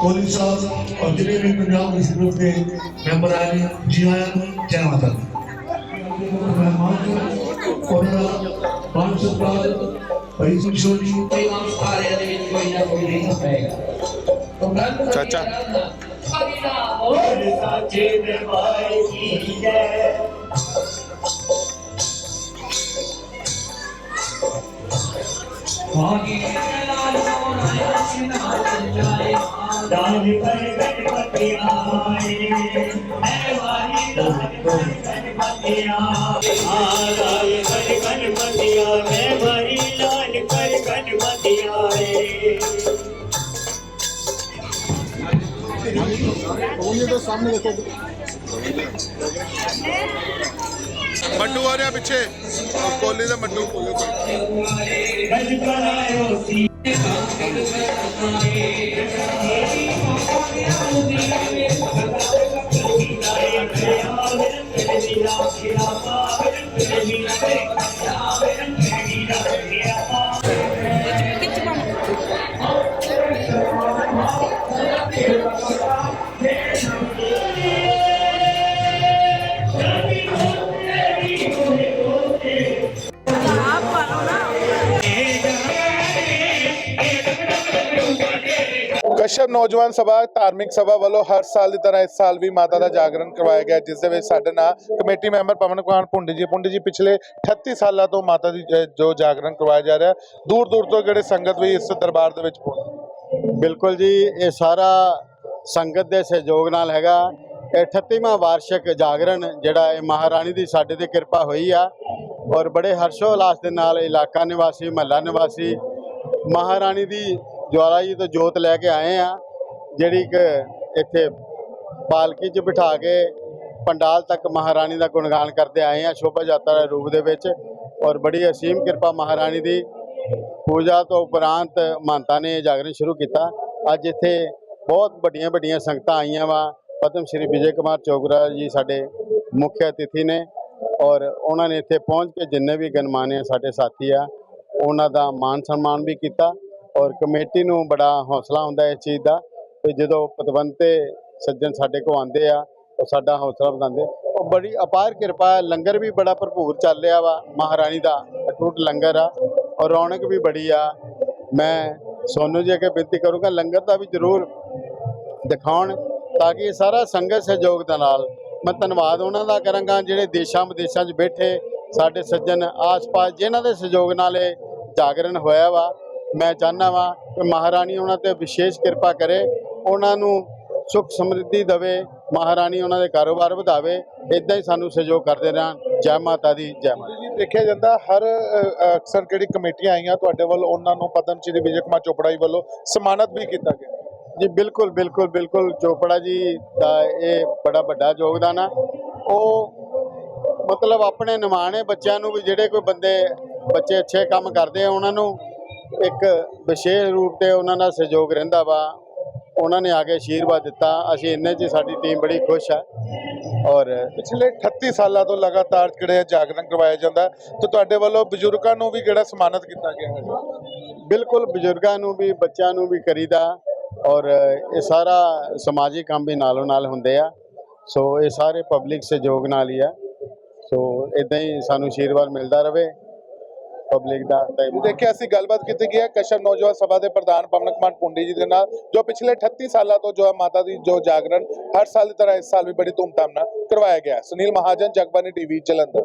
ਕੋਲੀ ਸਾਹਿਬ ਔਰ ਜਿਹੜੇ ਵੀ ਪੰਜਾਬ ਇਸ ਗਰੁੱਪ ਦੇ ਮੈਂਬਰ ਆਏ ਨੇ ਜੀ ਆਇਆਂ ਨੂੰ ਜੈ ਮਾਤਾ ਦੀ। ਉਹਨਾਂ ਸਰਕਾਰ ਭਾਈ ਸਿੰਘ ਸੋਢੀ ਕੋਈ ਨਾਮ ਸਾਰਿਆਂ ਦੇ ਵਿੱਚ ਕੋਈ ਨਾ ਕੋਈ ਨਹੀਂ ਪਏਗਾ ਚਾਚਾ। ਸਾਚੇ ਦਰਬਾਰ ਕੀ ਜੈ ਦਾਨ ਕਰ ਗਣਪਤੀ ਆਏ। ਐ ਵਾਰੀ ਦਾਨ ਕਰ ਗਣਪਤੀ ਆਏ। ਆ ਲਾਲ ਕਰ ਗਣਪਤੀ ਆਏ। ਵਾਰੀ ਲਾਲ ਕਰ ਗਣਪਤੀ ਆਏ। ਮੱਡੂ ਆ ਰਿਹਾ ਪਿੱਛੇ। ਉਹ ਕੋਲੀ ਦਾ ਮੱਡੂ। ਗਜ ਕਸ਼ਮ ਨੌਜਵਾਨ ਸਭਾ, ਧਾਰਮਿਕ ਸਭਾ ਵੱਲੋਂ ਹਰ ਸਾਲ ਦੀ ਤਰ੍ਹਾਂ ਇਸ ਸਾਲ ਵੀ ਮਾਤਾ ਦਾ ਜਾਗਰਣ ਕਰਵਾਇਆ ਗਿਆ, ਜਿਸ ਦੇ ਵਿੱਚ ਸਾਡੇ ਨਾਲ ਕਮੇਟੀ ਮੈਂਬਰ ਪਵਨ ਕੁਮਾਰ ਪੁੰਡੀ ਜੀ। ਪੁੰਡੀ ਜੀ, ਪਿਛਲੇ 38 ਸਾਲਾਂ ਤੋਂ ਮਾਤਾ ਦੀ ਜ- ਜੋ ਜਾਗਰਣ ਕਰਵਾਇਆ ਜਾ ਰਿਹਾ ਦੂਰ ਦੂਰ ਤੋਂ ਜਿਹੜੇ ਸੰਗਤ ਵੀ ਇਸ ਦਰਬਾਰ ਦੇ ਵਿੱਚ ਪਹੁੰਚ? ਬਿਲਕੁਲ ਜੀ, ਇਹ ਸਾਰਾ ਸੰਗਤ ਦੇ ਸਹਿਯੋਗ ਨਾਲ ਹੈਗਾ। ਇਹ 38ਵਾਂ ਵਾਰਸ਼ਿਕ ਜਾਗਰਣ ਜਿਹੜਾ ਇਹ ਮਹਾਰਾਣੀ ਦੀ ਸਾਡੇ ਤੇ ਕਿਰਪਾ ਹੋਈ ਆ ਔਰ ਬੜੇ ਹਰਸ਼ੋ ਉਲਾਸ ਦੇ ਨਾਲ ਇਲਾਕਾ ਨਿਵਾਸੀ, ਮਹੱਲਾ ਨਿਵਾਸੀ, ਮਹਾਰਾਣੀ ਦੀ ਜਵਾਲਾ ਜੀ ਤੋਂ ਜੋਤ ਲੈ ਕੇ ਆਏ ਆ, ਜਿਹੜੀ ਕਿ ਇੱਥੇ ਪਾਲਕੀ 'ਚ ਬਿਠਾ ਕੇ ਪੰਡਾਲ ਤੱਕ ਮਹਾਰਾਣੀ ਦਾ ਗੁਣਗਾਨ ਕਰਦੇ ਆਏ ਆ, ਸ਼ੋਭਾ ਯਾਤਰਾ ਦੇ ਰੂਪ ਦੇ ਵਿੱਚ ਔਰ ਬੜੀ ਅਸੀਮ ਕਿਰਪਾ ਮਹਾਰਾਣੀ ਦੀ ਪੂਜਾ ਤੋਂ ਉਪਰੰਤ ਮਹੰਤਾਂ ਨੇ ਜਾਗਰਣ ਸ਼ੁਰੂ ਕੀਤਾ। ਅੱਜ ਇੱਥੇ ਬਹੁਤ ਵੱਡੀਆਂ ਵੱਡੀਆਂ ਸੰਗਤਾਂ ਆਈਆਂ ਵਾ। ਪਦਮ ਸ਼੍ਰੀ ਵਿਜੇ ਕੁਮਾਰ ਚੋਗਰਾ ਜੀ ਸਾਡੇ ਮੁੱਖ ਅਤਿਥੀ ਨੇ ਔਰ ਉਹਨਾਂ ਨੇ ਇੱਥੇ ਪਹੁੰਚ ਕੇ ਜਿੰਨੇ ਵੀ ਗਣਮਾਨੇ ਸਾਡੇ ਸਾਥੀ ਆ, ਉਹਨਾਂ ਦਾ ਮਾਨ ਸਨਮਾਨ ਵੀ ਕੀਤਾ। ਔਰ ਕਮੇਟੀ ਨੂੰ ਬੜਾ ਹੌਸਲਾ ਹੁੰਦਾ ਇਸ ਚੀਜ਼ ਦਾ ਕਿ ਜਦੋਂ ਪਤਵੰਤੇ ਸੱਜਣ ਸਾਡੇ ਕੋਲ ਆਉਂਦੇ ਆ, ਉਹ ਸਾਡਾ ਹੌਸਲਾ ਵਧਾਉਂਦੇ। ਉਹ ਬੜੀ ਅਪਾਰ ਕਿਰਪਾ ਲੰਗਰ ਵੀ ਬੜਾ ਭਰਪੂਰ ਚੱਲ ਰਿਹਾ ਵਾ, ਮਹਾਰਾਣੀ ਦਾ ਅਟੁੱਟ ਲੰਗਰ ਆ ਔਰ ਰੌਣਕ ਵੀ ਬੜੀ ਆ। ਮੈਂ ਸੋਨੂ ਜੀ ਅੱਗੇ ਬੇਨਤੀ ਕਰੂੰਗਾ, ਲੰਗਰ ਦਾ ਵੀ ਜ਼ਰੂਰ ਦਿਖਾਉਣ ਤਾਂ ਕਿ ਸਾਰਾ ਸੰਗਤ ਸਹਿਯੋਗ ਦੇ ਨਾਲ ਮੈਂ ਧੰਨਵਾਦ ਉਹਨਾਂ ਦਾ ਕਰਾਂਗਾ ਜਿਹੜੇ ਦੇਸ਼ਾਂ ਵਿਦੇਸ਼ਾਂ 'ਚ ਬੈਠੇ ਸਾਡੇ ਸੱਜਣ, ਆਸ-ਪਾਸ ਜਿਨ੍ਹਾਂ ਦੇ ਸਹਿਯੋਗ ਨਾਲ ਇਹ ਜਾਗਰਣ ਹੋਇਆ ਵਾ। ਮੈਂ ਚਾਹੁੰਦਾ ਵਾਂ ਕਿ ਮਹਾਰਾਣੀ ਉਹਨਾਂ ਤੇ ਵਿਸ਼ੇਸ਼ ਕਿਰਪਾ ਕਰੇ ਉਹਨਾਂ ਨੂੰ ਸੁਖ ਸਮਰਿੱਧੀ ਦੇਵੇ ਮਹਾਰਾਣੀ ਉਹਨਾਂ ਦੇ ਕਾਰੋਬਾਰ ਵਧਾਵੇ ਇਦਾਂ ਹੀ ਸਾਨੂੰ ਸਹਿਯੋਗ ਕਰਦੇ ਰਹਿਣ। ਜੈ ਮਾਤਾ ਦੀ ਜੈ ਮਾਤਾ। ਜੀ ਦੇਖਿਆ ਜਾਂਦਾ ਹਰ ਅਕਸਰ ਜਿਹੜੀ ਕਮੇਟੀਆਂ ਆਈਆਂ ਤੁਹਾਡੇ ਵੱਲ ਉਹਨਾਂ ਨੂੰ ਪਦਮ ਸ਼੍ਰੀ ਵਿਜੇ ਕੁਮਾਰ ਚੋਪੜਾ ਜੀ ਵੱਲੋਂ ਸਨਮਾਨਿਤ ਵੀ ਕੀਤਾ ਗਿਆ। ਜੀ ਬਿਲਕੁਲ ਬਿਲਕੁਲ ਬਿਲਕੁਲ ਚੋਪੜਾ ਜੀ ਦਾ ਇਹ ਬੜਾ ਵੱਡਾ ਯੋਗਦਾਨ ਆ। ਉਹ ਮਤਲਬ ਆਪਣੇ ਨਿਮਾਣੇ ਬੱਚਿਆਂ ਨੂੰ ਵੀ ਜਿਹੜੇ ਕੋਈ ਬੰਦੇ ਬੱਚੇ ਅੱਛੇ ਕੰਮ ਕਰਦੇ ਆ ਉਹਨਾਂ ਨੂੰ ਇੱਕ ਵਿਸ਼ੇਸ਼ ਰੂਪ ਤੇ ਉਹਨਾਂ ਦਾ ਸਹਿਯੋਗ ਰਹਿੰਦਾ ਵਾ। ਉਹਨਾਂ ਨੇ ਆ ਕੇ ਆਸ਼ੀਰਵਾਦ ਦਿੱਤਾ। ਅਸੀਂ ਇੰਨੇ 'ਚ ਸਾਡੀ ਟੀਮ ਬੜੀ ਖੁਸ਼ ਆ। ਔਰ ਪਿਛਲੇ 38 ਸਾਲਾਂ ਤੋਂ ਲਗਾਤਾਰ ਜਿਹੜੇ ਜਾਗਰਣ ਕਰਵਾਇਆ ਜਾਂਦਾ ਹੈ, ਤੇ ਤੁਹਾਡੇ ਵੱਲੋਂ ਬਜ਼ੁਰਗਾਂ ਨੂੰ ਵੀ ਕਿਹੜਾ ਸਨਮਾਨਿਤ ਕੀਤਾ ਗਿਆ ਹੈ? ਬਿਲਕੁਲ ਬਜ਼ੁਰਗਾਂ ਨੂੰ ਵੀ ਬੱਚਿਆਂ ਨੂੰ ਵੀ ਕਰੀਦਾ। ਔਰ ਇਹ ਸਾਰਾ ਸਮਾਜਿਕ ਕੰਮ ਵੀ ਨਾਲੋਂ ਨਾਲ ਹੁੰਦੇ ਆ। ਸੋ ਇਹ ਸਾਰੇ ਪਬਲਿਕ ਸਹਿਯੋਗ ਨਾਲ ਹੀ ਆ। ਸੋ ਇਦਾਂ ਹੀ ਸਾਨੂੰ ਆਸ਼ੀਰਵਾਦ ਮਿਲਦਾ ਰਵੇ ਪਬਲਿਕ ਦਾ ਦੇਖਿਆ ਅਸੀਂ ਗੱਲਬਾਤ ਕੀਤੀ ਗਈ ਹੈ ਕਸ਼ਮ ਨੌਜਵਾਨ ਸਭਾ ਦੇ ਪ੍ਰਧਾਨ ਪਵਨ ਕੁਮਾਰ ਪੁੰਡੀ ਜੀ ਦੇ ਨਾਲ, ਜੋ ਪਿਛਲੇ 38 ਸਾਲਾਂ ਤੋਂ ਜੋ ਹੈ ਮਾਤਾ ਦੀ ਜੋ ਜਾਗਰਣ, ਹਰ ਸਾਲ ਦੀ ਤਰ੍ਹਾਂ ਇਸ ਸਾਲ ਵੀ ਬੜੀ ਧੂਮਧਾਮ ਨਾਲ ਕਰਵਾਇਆ ਗਿਆ ਸੁਨੀਲ ਮਹਾਜਨ ਜਗਬਾਨੀ ਟੀਵੀ, ਜਲੰਧਰ।